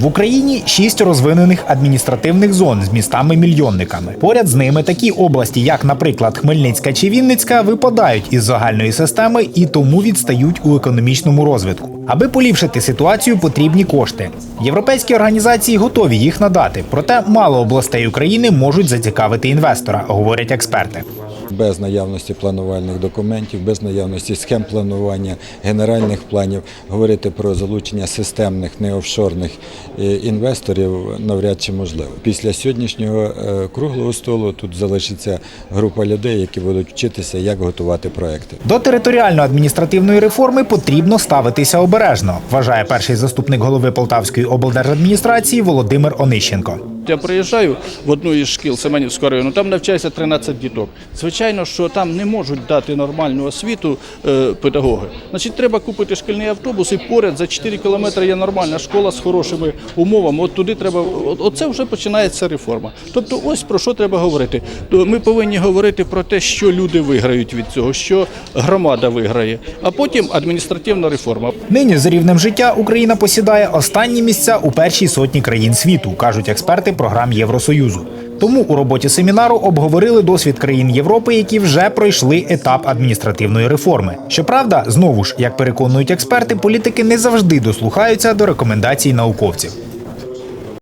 В Україні шість розвинених адміністративних зон з містами-мільйонниками. Поряд з ними такі області, як, наприклад, Хмельницька чи Вінницька, випадають із загальної системи і тому відстають у економічному розвитку. Аби поліпшити ситуацію, потрібні кошти. Європейські організації готові їх надати, проте мало областей України можуть зацікавити інвестора, говорять експерти. Без наявності планувальних документів, без наявності схем планування, генеральних планів, говорити про залучення системних, не офшорних е, інвесторів навряд чи можливо. Після сьогоднішнього е, круглого столу тут залишиться група людей, які будуть вчитися, як готувати проекти. До територіально-адміністративної реформи потрібно ставитися обережно, вважає перший заступник голови Полтавської облдержадміністрації Володимир Онищенко. Я приїжджаю в одну із шкіл Семенівського району, там навчається 13 діток. Звичайно, що там не можуть дати нормальну освіту е, педагоги. Значить, треба купити шкільний автобус і поряд за 4 кілометри є нормальна школа з хорошими умовами. От туди треба, оце вже починається реформа. Тобто, ось про що треба говорити. То Ми повинні говорити про те, що люди виграють від цього, що громада виграє, а потім адміністративна реформа. Нині з рівнем життя Україна посідає останні місця у першій сотні країн світу, кажуть експерти програм Євросоюзу. Тому у роботі семінару обговорили досвід країн Європи, які вже пройшли етап адміністративної реформи. Щоправда, знову ж, як переконують експерти, політики не завжди дослухаються до рекомендацій науковців.